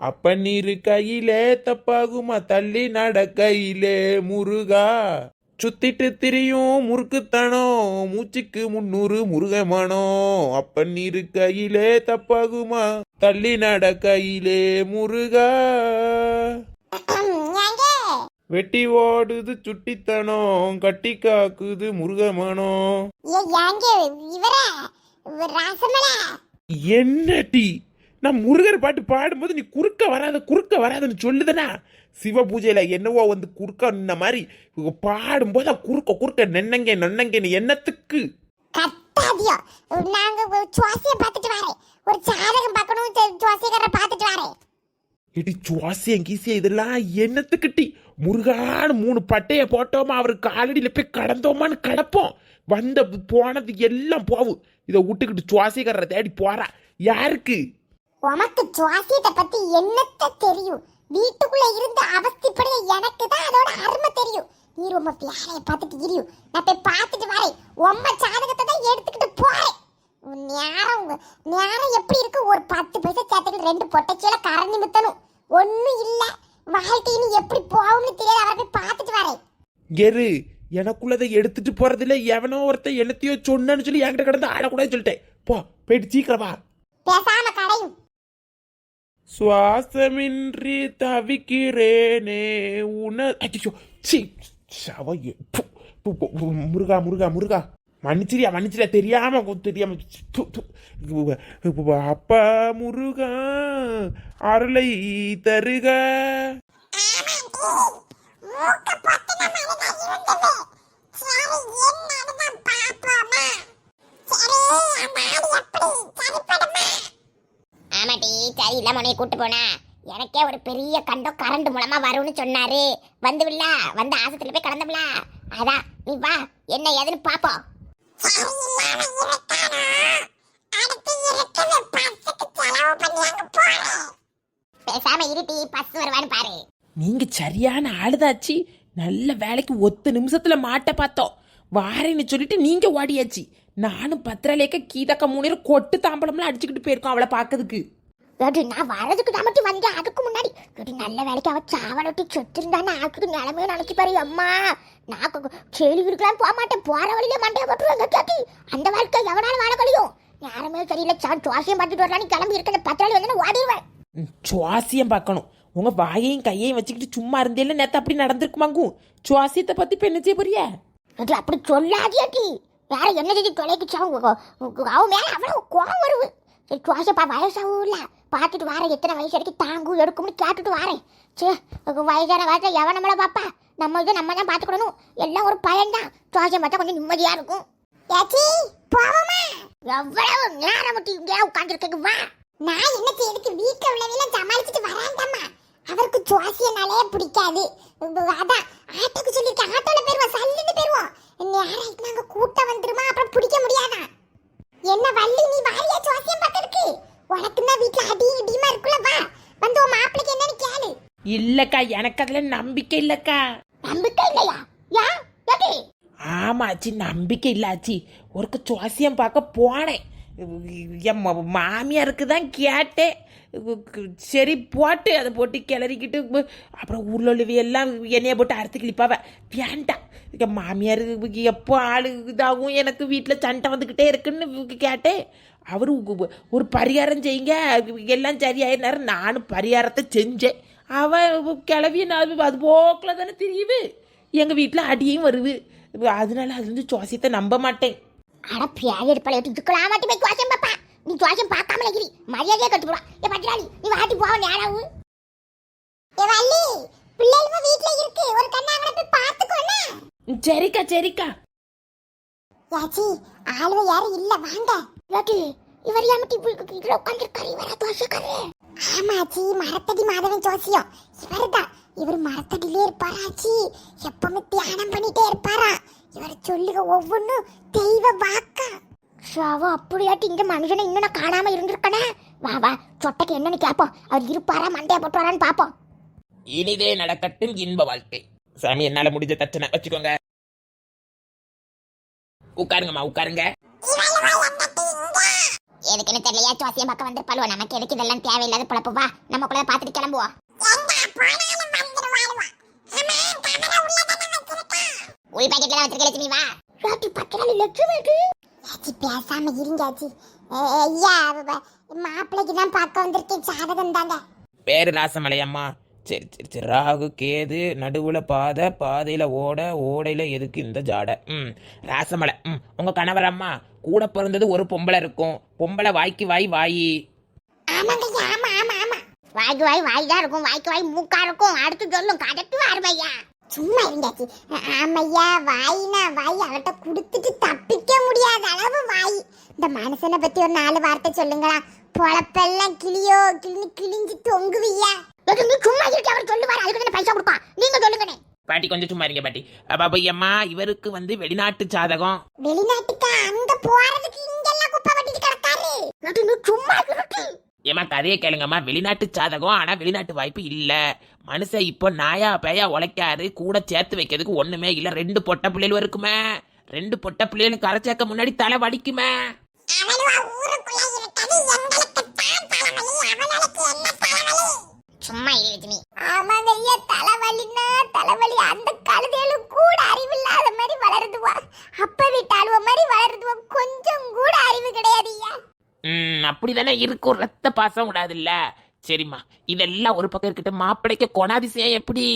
அப்ப நீரு கையிலே தப்பாகுமா தள்ளி நடக்கையிலே முருகா? சுத்திட்டு திரியும் முறுக்குத்தனம் மூச்சுக்கு முன்னூறு முருகமானோ? அப்ப நீரு கையிலே தப்பாகுமா தள்ளி நடக்கையிலே முருகா? வெட்டி ஓடுது சுட்டித்தனம் கட்டி காக்குது முருகமானோ? ராசமலா? என்னடி? நான் முருகர் பாட்டு பாடும்போது நீ குறுக்க வராத குறுக்க வராதுன்னு சொல்லுதனா சிவ பூஜையில என்னவோ வந்து குறுக்க நின்ன மாதிரி பாடும்போது குறுக்க குறுக்க நென்னங்க நொன்னங்கன்னு என்னத்துக்கு? நாங்க சுவாசிய பார்த்துட்டு வரேன். ஒரு ஜாதகம் பார்க்கணும் சுவாசியக்காரரை பார்த்துட்டு வரேன். இடி சுவாசியம் கீசியம் இதெல்லாம் என்னத்துக்கிட்டி? முருகான்னு மூணு பட்டைய போட்டோமா அவர் காலடியில் போய் கடந்தோமான்னு கடப்போம். வந்த போனது எல்லாம் போகும் இதை விட்டுக்கிட்டு சுவாசிக்காரரை தேடி போறா. யாருக்கு? உமக்கு சுவாசியத்தை பத்தி என்னத்த தெரியும்? வீட்டுக்குள்ள இருந்து அவஸ்திப்படைய எனக்கு தான் அதோட அருமை தெரியும். நீ ரொம்ப பியாரைய பார்த்துட்டு இரியும் நான் போய் பார்த்துட்டு வரேன். உம்ம ஜாதகத்தை தான் எடுத்துக்கிட்டு போறேன். நேரம் நேரம் எப்படி இருக்கு? ஒரு பத்து பைசா சேர்த்துக்கிட்டு ரெண்டு பொட்டச்சியில கரண்டி முத்தணும் ஒண்ணும் இல்ல. வாழ்க்கை இனி எப்படி போகும்னு தெரியாது. அவரை போய் பார்த்துட்டு வரேன். எரு எனக்குள்ளதை எடுத்துட்டு போறதுல எவனோ ஒருத்தன் என்னத்தையோ சொன்னேன்னு சொல்லி என்கிட்ட கிடந்து ஆடக்கூடாதுன்னு சொல்லிட்டேன். போ போயிட்டு சீக்கிரம் பேசாம கடையும். சுவாசமின்றி தவிக்கிறேனே உன அச்சோ சி சவ முருகா முருகா முருகா. மன்னிச்சிரியா மன்னிச்சிரியா தெரியாம தெரியாம அப்பா முருகா அருளை தருக. ஆமாட்டி சரி இல்ல உன்னை கூட்டு போனா? எனக்கே ஒரு பெரிய கண்டம் கரண்ட் மூலமா வரும்னு சொன்னாரு. வந்துவில்ல வந்து ஆசத்துல போய் கலந்தவில்ல அதான் நீ வா என்ன ஏதுன்னு பாப்போம். பேசாம இருட்டி பஸ் வருவான்னு பாரு. நீங்க சரியான ஆளுதாச்சு. நல்ல வேலைக்கு ஒத்த நிமிஷத்துல மாட்ட பார்த்தோம். வாரேன்னு சொல்லிட்டு நீங்க ஓடியாச்சு. நானும் பத்திரலேக்க கீதக்க மூணு கொட்டு தாம்பளம்லாம் அடிச்சுக்கிட்டு போயிருக்கோம் அவளை பார்க்கறதுக்கு. ஏடி நான் வரதுக்கு தான் மட்டும் வந்தேன். அதுக்கு முன்னாடி. ஏடி நல்ல வேலைக்கு அவ சாவலட்டி சொத்திருந்தான்னு ஆக்குது நிலமையும் நினைச்சு பாரு அம்மா. நான் கேள்வி இருக்கலாம் போக மாட்டேன். போற வழியில மண்டைய போட்டுருவாங்க கேட்டி அந்த வாழ்க்கை எவனாலும் வாழ கழியும் யாருமே தெரியல. சார் சுவாசியம் பார்த்துட்டு வரலான்னு கிளம்பி இருக்கிற பத்திராளி வந்து ஓடிடுவேன் சுவாசியம் பார்க்கணும். உங்க வாயையும் கையையும் வச்சுக்கிட்டு சும்மா இருந்தேல நேத்து அப்படி நடந்திருக்குமாங்கும் சுவாசியத்தை பத்தி இப்ப என்ன செய்ய போறிய? ஏடி அப்படி சொல்லாதியாட்டி வேற என்ன செஞ்சு தொலைக்குச்சு. அவன் மேல அவ்வளவு கோவம் வருது. சரி சுவாசப்பா வயசாகும்ல பார்த்துட்டு வாரேன். எத்தனை வயசு வரைக்கும் தாங்கும் எடுக்கும்னு கேட்டுட்டு வாரேன். சே வயசான வயசுல எவன் நம்மள பாப்பா நம்ம இதை நம்ம தான் பார்த்துக்கணும். எல்லாம் ஒரு பயன்தான் சுவாசம் பார்த்தா கொஞ்சம் நிம்மதியாக இருக்கும். ஏச்சி போவோமா? எவ்வளவு நேரம் மட்டும் இங்கே உட்காந்துருக்கீங்க வா. நான் என்ன செய்யறதுக்கு வீட்டில் உள்ளவையெல்லாம் சமாளிச்சுட்டு வராண்டாமா அவருக்கு சுவாசியனாலே பிடிக்காது. அதான் ஆட்டோக்கு சொல்லியிருக்கேன் ஆட்டோல போயிருவோம் சல்லுன்னு போயிருவோம். நேரம் நாங்கள் கூட்டம் வந்துருமா? அப்புறம் பிடிக்க முடியாதா? என்ன வள்ளி நீ வாரியா சுவாசியம் பார்க்கறதுக்கு உனக்கு தான் வீட்டுல அடி இடியுமா இருக்குல்ல வா. வந்து உன் மாப்பிளைக்கு என்னன்னு கேளு. இல்லக்கா எனக்கு அதுல நம்பிக்கை இல்லக்கா. நம்பிக்கை இல்லையா? யா? எப்படி ஆமாச்சி நம்பிக்கை இல்லாச்சி. ஒருக்க சுவாசியம் பார்க்க போனேன். என் மாமியாருக்கு தான் கேட்டேன். சரி போட்டு அதை போட்டு கிளறிக்கிட்டு அப்புறம் ஊரில் உள்ளவி எல்லாம் எண்ணெயை போட்டு அறுத்து கிழிப்பாவ. வேண்டாம். மாமியார் எப்போ ஆளு இதாகும்? எனக்கு வீட்டில் சண்டை வந்துக்கிட்டே இருக்குன்னு கேட்டேன் அவர் ஒரு பரிகாரம் செய்யுங்க எல்லாம் சரியாயிருந்தாரு நானும் பரிகாரத்தை செஞ்சேன். அவ கிளவிய நான் அது போக்கில் தானே தெரியுது. எங்கள் வீட்டில் அடியும் வருது. அதனால அது வந்து சுவாசியத்தை நம்ப மாட்டேன். அட பியாய் எடுப்பாளே இதுக்கெல்லாம் மாட்டி போய் சுவாசம் பாப்பா. நீ சுவாசம் பார்க்காம இருக்கிறி மரியாதையா கட்டு போடா ஏ பட்டிராளி நீ வாட்டி போவ நேராவு ஏ வள்ளி பிள்ளைகளும் வீட்ல இருக்கு. ஒரு கண்ணா அவனை போய் பாத்துக்கோண்ணா ம், சரிக்கா சரிக்கா யாச்சி ஆளுவ யாரும் இல்ல வாங்க. யோட்டி இவர் யாமட்டி இதுல உட்காந்துருக்காரு இவரா தோஷக்காரு ஆமாச்சி மரத்தடி மாதவன் ஜோசியம். இவர்தான். இவர் மரத்தடியிலே இருப்பாராச்சி எப்பவுமே தியானம் பண்ணிட்டே இருப்பாரா? இவர் சொல்லுக ஒவ்வொன்றும் தெய்வ வாக்கா. ஷாவோ அப்படியாட்டி இந்த மனுஷனை இன்னும் நான் காணாம இருந்திருக்கனே? வா வா சொட்டைக்கு என்னன்னு கேட்போம் அவர் இருப்பாரா மண்டைய போட்டு வரான்னு பாப்போம். இனிதே நடக்கட்டும் இன்ப வாழ்க்கை. சாமி என்னால முடிஞ்ச தச்சனை வச்சுக்கோங்க. உட்காருங்கம்மா உட்காருங்க. எதுக்குன்னு தெரியலையா ஜோசியம் பக்கம் வந்திருப்பாளுவோ நமக்கு எதுக்கு இதெல்லாம் தேவையில்லாத பொழப்பு? வா நம்ம கூட பார்த்துட்டு கிளம்புவோம். உள் பாக்கெட்ல வச்சிருக்க லட்சுமி வா. ராட்டி பக்கத்துல லட்சுமி இருக்கு ஆச்சி பேசாம இருங்காச்சி ஐயா மாப்பிள்ளைக்கு தான் பார்க்க வந்திருக்கேன். ஜாதகம் தாங்க. பேரு ராசமலையம்மா. சரி சரி சரி ராகு கேது நடுவுல பாதை பாதையில ஓட ஓடையில எதுக்கு இந்த ஜாடை? ம் ராசமலை. ம் உங்க கணவர் அம்மா கூட பிறந்தது ஒரு பொம்பளை இருக்கும். பொம்பளை வாய்க்கு வாய் வாயி. ஆமாங்க ஆமா ஆமா ஆமா. வாய்க்கு வாய் வாய் தான் இருக்கும். வாய்க்கு வாய் மூக்கா இருக்கும். அடுத்து சொல்லும். கடைக்கு வாருமையா சும்மா இருந்தாச்சு ஆமையா வாயினா வாய் அவட்ட கொடுத்துட்டு தப்பிக்க முடியாத அளவு வாய். இந்த மனுஷனை பத்தி ஒரு நாலு வார்த்தை சொல்லுங்களா? பொழப்பெல்லாம் கிளியோ கிளி கிழிஞ்சு தொங்குவியா? நீ சும்மா இருக்கு அவர் சொல்லுவார் அதுக்கு தானே பைசா கொடுப்பான். நீங்க சொல்லுங்கண்ணே. பாட்டி கொஞ்சம் சும்மா இருங்க பாட்டி. அப்ப அம்மா இவருக்கு வந்து வெளிநாட்டு ஜாதகம். வெளிநாட்டுக்கு? அங்க போறதுக்கு இங்கெல்லாம் குப்பை வட்டிட்டு கிடக்காரு. நீ சும்மா இருக்கு ஏமா கதையை கேளுங்கம்மா. வெளிநாட்டு ஜாதகம் ஆனா வெளிநாட்டு வாய்ப்பு இல்ல. மனுஷன் இப்போ நாயா பேயா உழைக்காரு. கூட சேர்த்து வைக்கிறதுக்கு ஒண்ணுமே இல்ல. ரெண்டு பொட்ட பிள்ளைகள் இருக்குமே. ரெண்டு பொட்ட பிள்ளைகளும் கரை சேர்க்க முன்னாடி தலை வலிக்குமே. சும்மா இரு ரஜினி ஆமாங்க ஐயா தலைவலினா தலைவலி. அந்த கழுதையிலும் கூட அறிவில்லாத மாதிரி வளருதுவா. அப்ப வீட்டு அழுவ மாதிரி வளருதுவா. கொஞ்சம் கூட அறிவு கிடையாது ஐயா ம் அப்படிதானே இருக்கும். ரத்த பாசம் விடாதுல்ல. சரிம்மா இதெல்லாம் ஒரு பக்கம் இருக்கட்டும். மாப்பிளைக்கு கொணாதிசயம் எப்படி?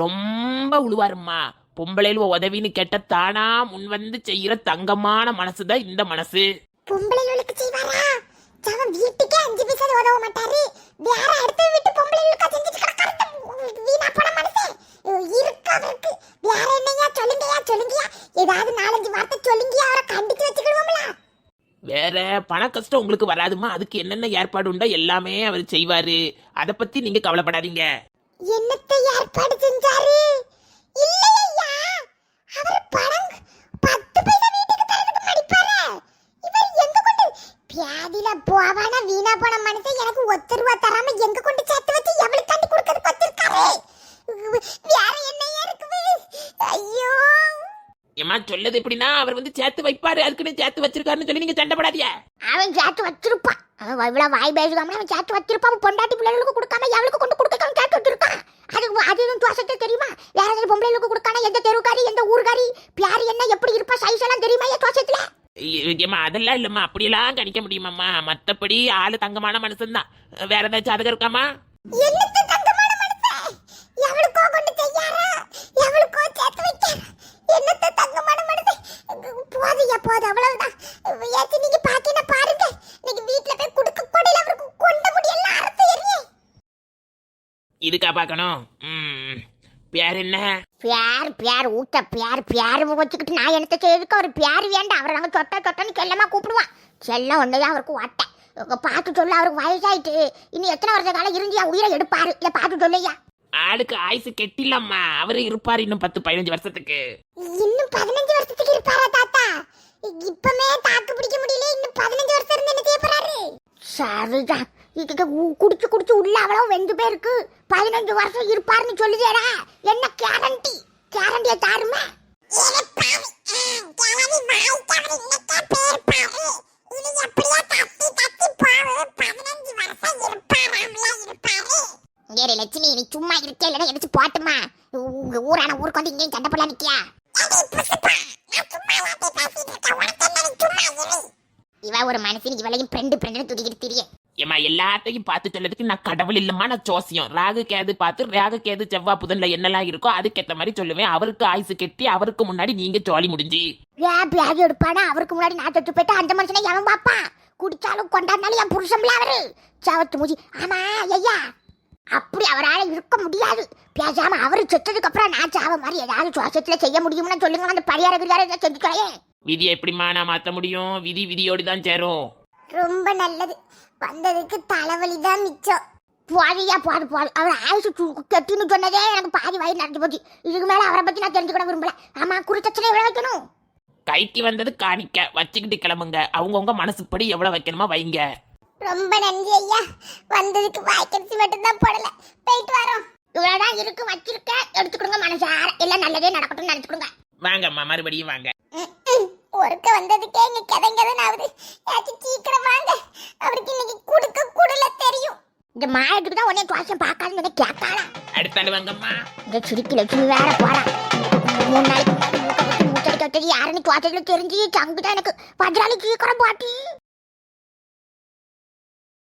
ரொம்ப உழுவாரும்மா. பொம்பளையில உதவின்னு கேட்ட தானா முன் வந்து செய்யற தங்கமான மனசுதான் இந்த மனசு. பொம்பளைகளுக்கு செய்வாரா அவன் வீட்டுக்கே அஞ்சு பைசா உதவ மாட்டாரு வேற அடுத்த வீட்டு பொம்பளைகளுக்கு செஞ்சுட்டு கிடக்காரு வீணா போன மனுஷன் இருக்கு அவருக்கு வேற என்னையா சொல்லுங்கயா சொல்லுங்கயா ஏதாவது நாலஞ்சு வார்த்தை சொல்லுங்கயா அவரை கண்டிச்சு வச்சுக்கிடுவோம்ல வேற பண கஷ்டம் உங்களுக்கு வராதுமா? அதுக்கு என்னென்ன ஏற்பாடு உண்டோ எல்லாமே அவர் செய்வாரு. அதை பத்தி நீங்க கவலைப்படாதீங்க. என்னத்தை ஏற்பாடு செஞ்சாரு? இல்லையா? அவர் பணம் பத்து பைசா வீட்டுக்கு தரதுக்கு மடிப்பாரு. இவர் எங்க கொண்டு பியாதில போவானா வீணா போன மனுஷன் எனக்கு ஒத்த ரூபா தராம எங்க கொண்டு சேர்த்து வச்சு எவளுக்கு கண்டு கொடுக்கறது வச்சிருக்காரு? வேற என்னையா இருக்குது? ஐயோ ஏமா சொல்லது எப்படின்னா அவர் வந்து சேர்த்து வைப்பாரு அதுக்குன்னு சேர்த்து வச்சிருக்காருன்னு சொல்லி நீங்க சண்டைப்படாதீங்க அவன் சேர்த்து வச்சிருப்பான். அவன் இவ்வளவு வாய் பேசுகாம அவன் சேர்த்து வச்சிருப்பான். பொண்டாட்டி பிள்ளைகளுக்கு கொடுக்காம எவளுக்கு கொண்டு கொடுக்க சேர்த்து வச்சிருக்கான். அது அது எதுவும் துவசத்தை தெரியுமா? வேற ஏதாவது பொம்பளைகளுக்கு கொடுக்கான? எந்த தெருவுக்காரி எந்த ஊர்காரி பியார் என்ன எப்படி இருப்பா? சைஸ் எல்லாம் தெரியுமா என் துவசத்துல? ஏமா அதெல்லாம் இல்லம்மா. அப்படியெல்லாம் கணிக்க முடியுமாம்மா. மத்தபடி ஆளு தங்கமான மனுஷன்தான். வேற ஏதாச்சும் அதுக்கு இருக்காமா என்னத்த தங்கமான மனுஷன்? எவளுக்கோ கொண்டு செய்யாரா? எவளுக்கோ சேர்த்து வைக்காரா என்னத்த தங்கமான போதையா போதும் அவ்வளவுதான். ஏச்சு நீங்க பாத்தீங்கன்னா பாருங்க. நீங்க வீட்டுல போய் குடுக்க கொடையில அவருக்கு கொண்ட முடியெல்லாம் அறுத்து எறியே இதுக்கா பார்க்கணும். பேர் என்ன? பியார் பியார் ஊட்ட பியார் பியார் வச்சுக்கிட்டு நான் என்னத்த செய்யறதுக்கு அவர் பியார் வேண்டாம். அவரை நாங்கள் சொட்ட சொட்டன்னு செல்லமா கூப்பிடுவான். செல்லம் ஒன்றைதான் அவருக்கு உங்க பார்த்து சொல்ல அவருக்கு வயசாயிட்டு. இன்னும் எத்தனை வருஷ காலம் இருந்து உயிரை எடுப்பாரு. இல்லை பார்த்து சொல்லையா ஆளுக்கு ஆயுசு கெட்டிலம்மா அவரு இருப்பாரு இன்னும் பத்து பதினஞ்சு வருஷத்துக்கு. இன்னும் பதினஞ்சு வருஷத்துக்கு இருப்பாரா தாத்தா? இப்பமே தாக்கு பிடிக்க முடியல இன்னும் பதினஞ்சு வருஷம் இருந்து என்ன செய்ய போறாரு? சரிதான் இதுக்கு குடிச்சு குடிச்சு உள்ள அவ்வளவு வெந்து போயிருக்கு. பதினஞ்சு வருஷம் இருப்பாருன்னு சொல்லுதேடா. என்ன கேரண்டி கேரண்டியை தாருமா? சும்மா இருக்கே இல்லைன்னா எடுத்து போட்டுமா உங்க ஊரான ஊருக்கு வந்து இங்கேயும் சண்டை போடலாம் நிக்கியா? இவ ஒரு மனுஷன் இவளையும் ஃப்ரெண்டு ஃப்ரெண்டுன்னு தூக்கிட்டு திரிய. ஏமா எல்லாத்தையும் பார்த்து சொல்லதுக்கு நான் கடவுள் இல்லம்மா நான் ஜோசியம். ராகு கேது பார்த்து ராகு கேது செவ்வாய் புதன்ல என்னெல்லாம் இருக்கோ அதுக்கேத்த மாதிரி சொல்லுவேன். அவருக்கு ஆயுசு கெட்டி அவருக்கு முன்னாடி நீங்க ஜாலி முடிஞ்சு. பேக் எடுப்பானா? அவருக்கு முன்னாடி நான் தொட்டு போயிட்டு அந்த மனுஷனை எவன் பாப்பா குடிச்சாலும் கொண்டாடினாலும் என் புருஷன்ல அவரு. சவத்து மூஞ்சி. ஆமா ஐயா. அப்படி அவரால் இருக்க முடியாது. பேசாம அவரு செத்ததுக்கு அப்புறம் நான் சாவ மாதிரி ஏதாவது சுவாசத்துல செய்ய முடியும்னு சொல்லுங்க. அந்த பரிகார கிரியார செஞ்சுக்கலையே விதியை எப்படிம்மா நான் மாத்த முடியும்? விதி விதியோடு தான் சேரும். ரொம்ப நல்லது. வந்ததுக்கு தலைவலி தான் மிச்சம். போதியா போது போது அவர் ஆயுசு கெட்டின்னு சொன்னதே எனக்கு பாதி வயிறு நடந்து போச்சு. இதுக்கு மேல அவரை பத்தி நான் தெரிஞ்சுக்கிட விரும்பல. ஆமா குறிச்சச்சனை எவ்வளவு வைக்கணும்? கைக்கு வந்தது காணிக்க. வச்சுக்கிட்டு கிளம்புங்க. அவங்கவுங்க மனசுப்படி எவ்வளவு வைக்கணுமோ வைங்க. ரொம்ப நன்றி ஐயா. வந்ததுக்கு வாய்க்கரிசி மட்டும் தான் போடல. போயிட்டு வரோம். இவ்வளவுதான் இருக்கு வச்சிருக்க. எடுத்துக்கிடுங்க மனசார எல்லாம் நல்லதே நடக்கட்டும் நினைச்சுக்கிடுங்க. வாங்கம்மா மறுபடியும் வாங்க. ஒருக்க வந்ததுக்கே இங்க கதங்கதன் ஆகுது ஏதாச்சும் சீக்கிரம் வாங்க. அவருக்கு இன்னைக்கு குடுக்க குடல தெரியும். இந்த மாயத்துக்கு தான் உடனே துவாசம் பார்க்காதுன்னு கேட்காளா அடுத்தாண்டு வாங்கம்மா. இந்த சிரிக்கி லட்சுமி வேற போறா. மூணு நாளைக்கு மூச்சடிக்க வச்சது யாருன்னு துவாசத்துல தெரிஞ்சு சங்கு தான் எனக்கு. பஜ்ராலி சீக்கிரம் பாட்டி.